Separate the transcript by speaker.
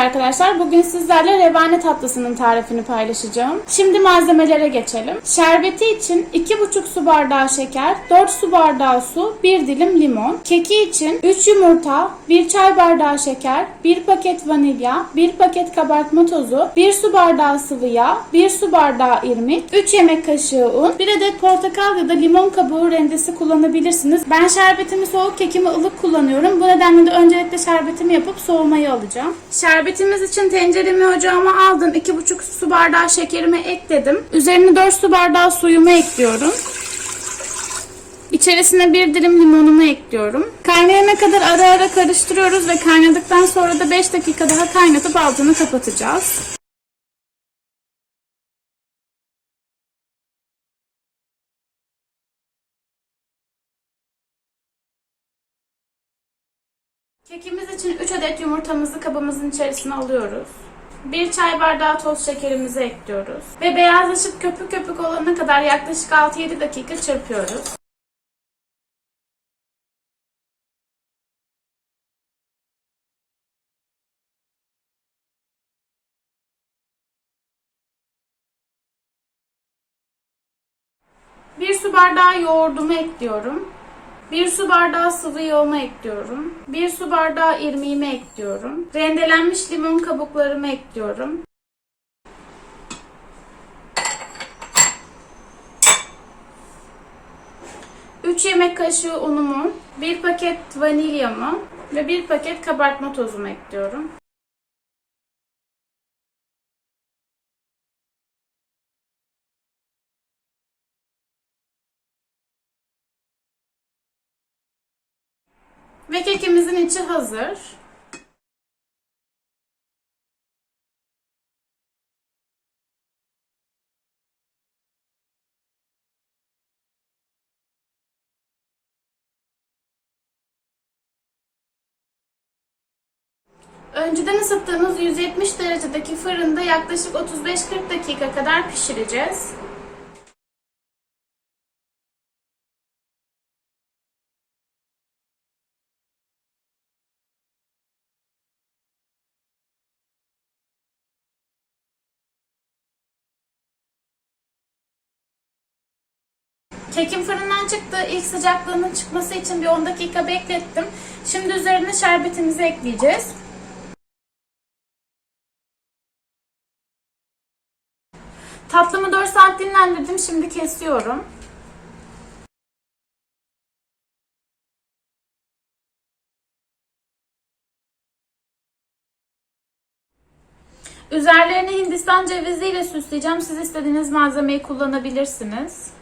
Speaker 1: arkadaşlar. Bugün sizlerle revane tatlısının tarifini paylaşacağım. Şimdi malzemelere geçelim. Şerbeti için 2,5 su bardağı şeker, 4 su bardağı su, 1 dilim limon. Keki için 3 yumurta, 1 çay bardağı şeker, 1 paket vanilya, 1 paket kabartma tozu, 1 su bardağı sıvı yağ, 1 su bardağı irmik, 3 yemek kaşığı un, 1 adet portakal ya da limon kabuğu rendesi kullanabilirsiniz. Ben şerbetimi soğuk, kekimi ılık kullanıyorum. Bu nedenle de öncelikle şerbetimi yapıp soğumayı alacağım. Şerbetimiz için tenceremi ocağıma aldım. 2,5 su bardağı şekerimi ekledim. Üzerine 4 su bardağı suyumu ekliyorum. İçerisine bir dilim limonumu ekliyorum. Kaynayana kadar ara ara karıştırıyoruz ve kaynadıktan sonra da 5 dakika daha kaynatıp altını kapatacağız. Kekimiz için 3 adet yumurtamızı kabımızın içerisine alıyoruz. 1 çay bardağı toz şekerimizi ekliyoruz. Ve beyazlaşıp köpük köpük olana kadar yaklaşık 6-7 dakika çırpıyoruz. Bir su bardağı yoğurdumu ekliyorum. Bir su bardağı sıvı yağımı ekliyorum. Bir su bardağı irmiğimi ekliyorum. Rendelenmiş limon kabuklarımı ekliyorum. Üç yemek kaşığı unumu, bir paket vanilyamı ve bir paket kabartma tozumu ekliyorum. Ve kekimizin içi hazır. Önceden ısıttığımız 170 derecedeki fırında yaklaşık 35-40 dakika kadar pişireceğiz. Kekim fırından çıktı. İlk sıcaklığının çıkması için bir 10 dakika beklettim. Şimdi üzerine şerbetimizi ekleyeceğiz. Tatlımı 4 saat dinlendirdim. Şimdi kesiyorum. Üzerlerini Hindistan ceviziyle süsleyeceğim. Siz istediğiniz malzemeyi kullanabilirsiniz.